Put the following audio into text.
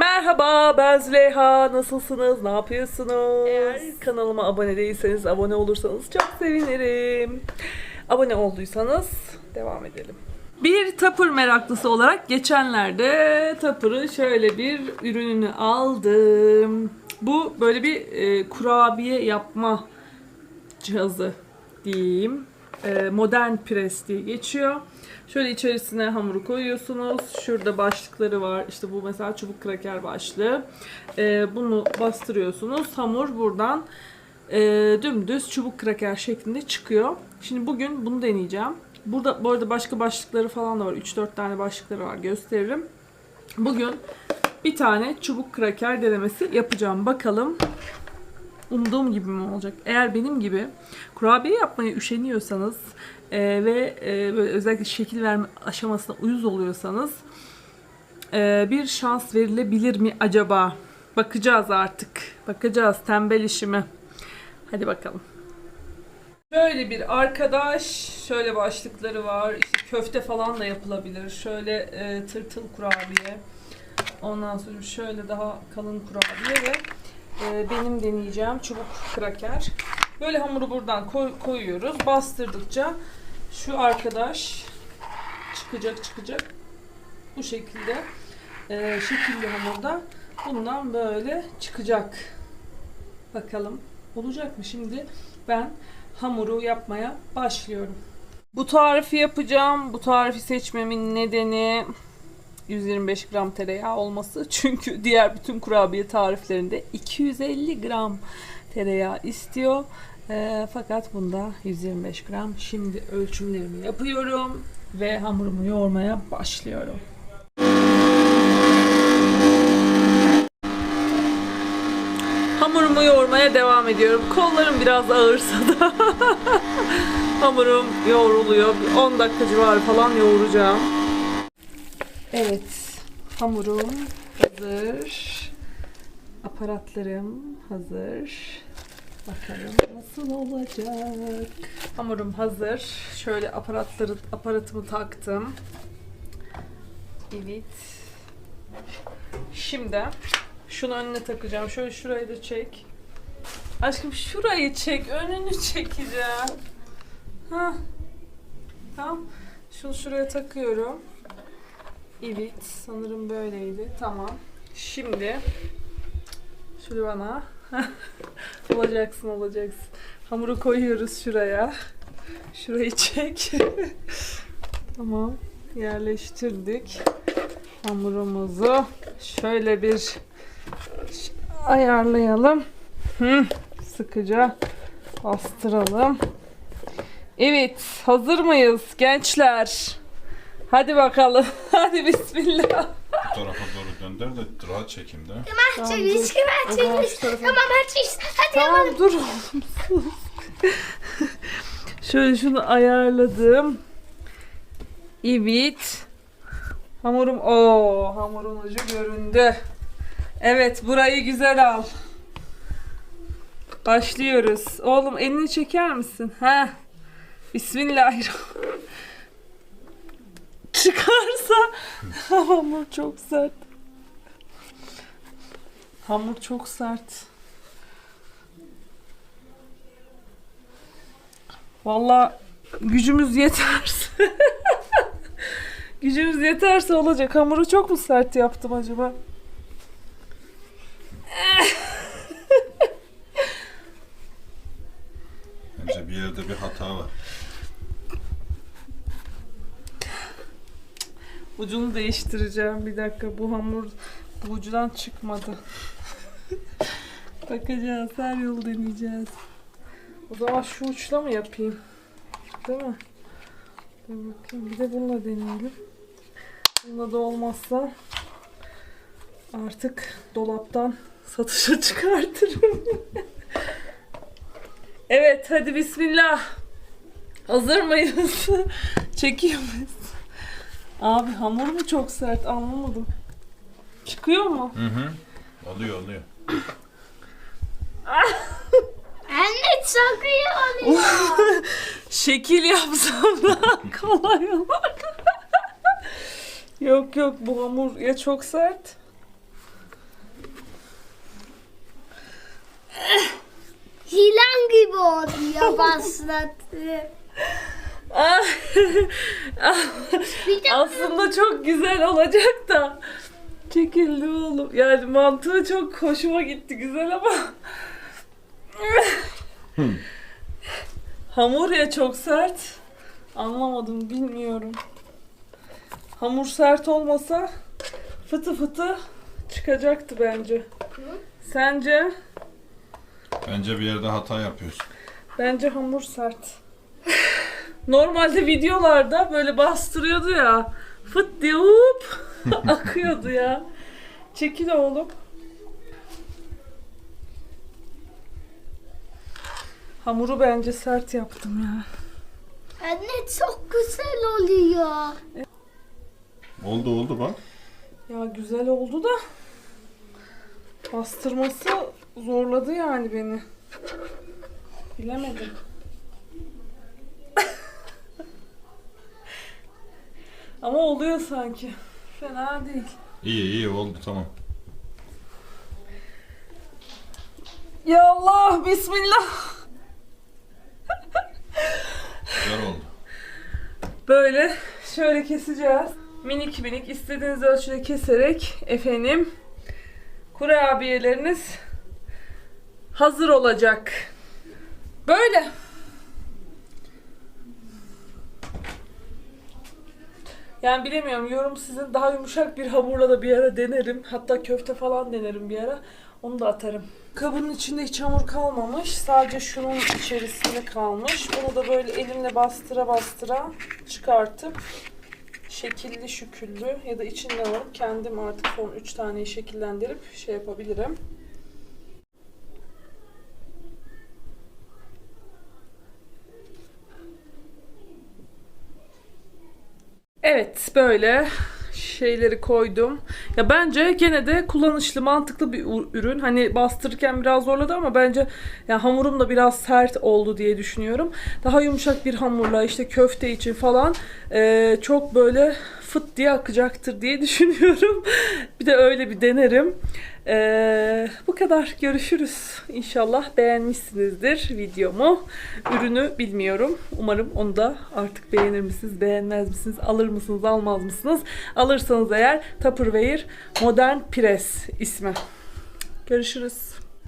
Merhaba ben Züleyha. Nasılsınız? Ne yapıyorsunuz? Eğer- Kanalıma abone değilseniz abone olursanız çok sevinirim. Abone olduysanız devam edelim. Bir tapır meraklısı olarak geçenlerde tapırı şöyle bir ürününü aldım. Bu böyle bir e, kurabiye yapma cihazı diyeyim. E, modern pres diye geçiyor. Şöyle içerisine hamuru koyuyorsunuz. Şurada başlıkları var. İşte bu mesela çubuk kraker başlığı. E, bunu bastırıyorsunuz. Hamur buradan e, dümdüz çubuk kraker şeklinde çıkıyor. Şimdi bugün bunu deneyeceğim. Burada bu arada başka başlıkları falan da var. 3-4 tane başlıkları var. Gösteririm. Bugün bir tane çubuk kraker denemesi yapacağım. Bakalım umduğum gibi mi olacak? Eğer benim gibi kurabiye yapmaya üşeniyorsanız e, ve e, böyle özellikle şekil verme aşamasına uyuz oluyorsanız e, bir şans verilebilir mi acaba? Bakacağız artık. Bakacağız tembel işime. Hadi bakalım. Şöyle bir arkadaş, şöyle başlıkları var. İşte köfte falan da yapılabilir. Şöyle e, tırtıl kurabiye. Ondan sonra şöyle daha kalın kurabiye ve e, benim deneyeceğim çubuk kraker. Böyle hamuru buradan koy- koyuyoruz. Bastırdıkça şu arkadaş çıkacak çıkacak. Bu şekilde e, şekilli hamurda bundan böyle çıkacak. Bakalım olacak mı şimdi? Ben hamuru yapmaya başlıyorum. Bu tarifi yapacağım. Bu tarifi seçmemin nedeni 125 gram tereyağı olması. Çünkü diğer bütün kurabiye tariflerinde 250 gram tereyağı istiyor. Ee, fakat bunda 125 gram. Şimdi ölçümlerimi yapıyorum ve hamurumu yoğurmaya başlıyorum. Hamurumu yoğurmaya devam ediyorum. Kollarım biraz ağırsa da hamurum yoğruluyor. Bir 10 dakika civarı falan yoğuracağım. Evet, hamurum hazır. Aparatlarım hazır. Bakalım nasıl olacak. Hamurum hazır. Şöyle aparatları aparatımı taktım. Evet. Şimdi şunu önüne takacağım. Şöyle şurayı da çek. Aşkım şurayı çek. Önünü çekeceğim. Ha. Tamam. Şunu şuraya takıyorum. Evet. Sanırım böyleydi. Tamam. Şimdi şöyle bana olacaksın olacaksın. Hamuru koyuyoruz şuraya. Şurayı çek. tamam. Yerleştirdik. Hamurumuzu şöyle bir ayarlayalım. Hı, sıkıca bastıralım. Evet, hazır mıyız gençler? Hadi bakalım. Hadi bismillah. Bu tarafa doğru dönder de rahat çekimde. Tamam, Çekil, dur. çekil, O zaman çekil. şu tarafa- Tamam hadi hadi Tamam dur oğlum sus. Şöyle şunu ayarladım. Evet. Hamurum o hamurun ucu göründü. Evet burayı güzel al. Başlıyoruz. Oğlum elini çeker misin? Ha? Bismillahirrahmanirrahim. Hamur çok sert. Hamur çok sert. Vallahi gücümüz yeterse gücümüz yeterse olacak. Hamuru çok mu sert yaptım acaba? Bence bir yerde bir hata var. Ucunu değiştireceğim. Bir dakika bu hamur bu ucudan çıkmadı. Bakacağız. Her yolu deneyeceğiz. O zaman şu uçla mı yapayım? Değil mi? Dur bakayım. Bir de bununla deneyelim. Bununla da olmazsa artık dolaptan satışa çıkartırım. evet hadi bismillah. Hazır mıyız? Çekiyor muyuz? Abi hamur mu çok sert anlamadım. Çıkıyor mu? Hı hı. Oluyor oluyor. Anne çakıyor onu. Şekil yapsam daha kolay olur. yok yok bu hamur ya çok sert. Hilan gibi oldu ya baslattı. Aslında çok güzel olacak da. Çekildi oğlum. Yani mantığı çok hoşuma gitti güzel ama. Hamur ya çok sert. Anlamadım bilmiyorum. Hamur sert olmasa fıtı fıtı çıkacaktı bence. Sence? Bence bir yerde hata yapıyorsun. Bence hamur sert. Normalde videolarda böyle bastırıyordu ya. Fıt diye hop akıyordu ya. Çekil oğlum. Hamuru bence sert yaptım ya. anne çok güzel oluyor. Oldu oldu bak. Ya güzel oldu da bastırması zorladı yani beni. Bilemedim. Ama oluyor sanki. Fena değil. İyi iyi oldu tamam. Ya Allah bismillah. Güzel oldu. Böyle şöyle keseceğiz. Minik minik istediğiniz ölçüde keserek efendim kurabiyeleriniz hazır olacak. Böyle. Yani bilemiyorum yorum sizin daha yumuşak bir hamurla da bir ara denerim. Hatta köfte falan denerim bir ara. Onu da atarım. Kabının içinde hiç hamur kalmamış. Sadece şunun içerisinde kalmış. Bunu da böyle elimle bastıra bastıra çıkartıp şekilli şüküllü ya da içinden alıp kendim artık son 3 taneyi şekillendirip şey yapabilirim. Evet böyle şeyleri koydum. Ya bence gene de kullanışlı, mantıklı bir ürün. Hani bastırırken biraz zorladı ama bence ya hamurum da biraz sert oldu diye düşünüyorum. Daha yumuşak bir hamurla işte köfte için falan eee, çok böyle fıt diye akacaktır diye düşünüyorum. bir de öyle bir denerim. Eee, bu kadar. Görüşürüz. İnşallah beğenmişsinizdir videomu. Ürünü bilmiyorum. Umarım onu da artık beğenir misiniz, beğenmez misiniz, alır mısınız, almaz mısınız? Alırsanız eğer Tupperware Modern Press ismi. Görüşürüz.